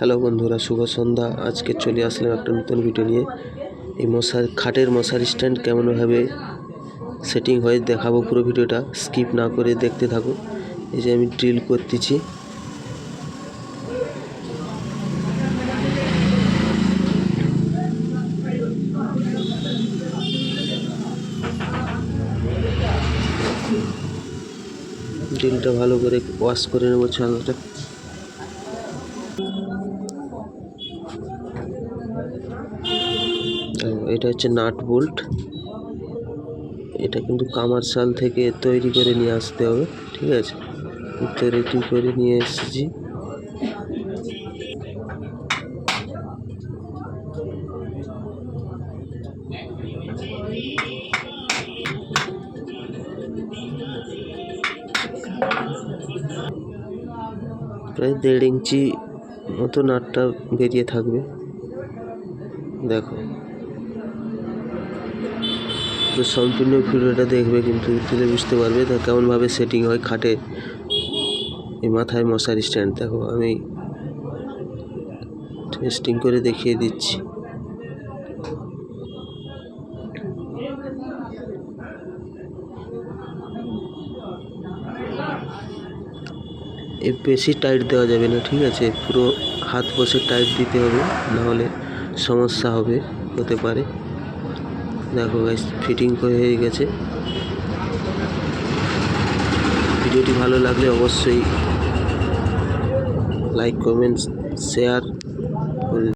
Hello বন্ধুরা, শুভ সন্ধ্যা। আজকে চলে আসলাম একটা নতুন ভিডিও নিয়ে। এই মশার খাটের মশার স্ট্যান্ড কেমনভাবে সেটিং হয়ে দেখাবো পুরো ভিডিওটা স্কিপ না করে দেখতে থাকো। এই যে আমি ড্রিল করতেছি। ড্রিলটা ভালো করে ওয়াশ করে নেব ছালটা এটা হচ্ছে নাট বোল্ট। এটা কিন্তু কামারশাল থেকে তৈরি করে নিয়ে আসতে হবে, ঠিক আছে? তো রেডি করে নিয়ে এসেছি। প্রায় দেড় ইঞ্চি মতো নাটটা বেরিয়ে থাকবে। দেখো। তো সম্পূর্ণ ভিডিওটা দেখবে কিন্তু দিলে বুঝতে পারবে তো কেমনভাবে সেটিং হয় খাটে এই মাথায় মশারি স্ট্যান্ড দেখো আমি টেস্টিং করে দেখিয়ে দিচ্ছি। এ বেশি টাইট দেওয়া যাবে না, ঠিক আছে? পুরো হাত বসে টাইপ দিতে হবে, নাহলে সমস্যা হবে, হতে পারে। দেখো গাইস ফিটিং হয়ে গেছে। ভিডিওটি ভালো লাগলে অবশ্যই লাইক কমেন্ট শেয়ার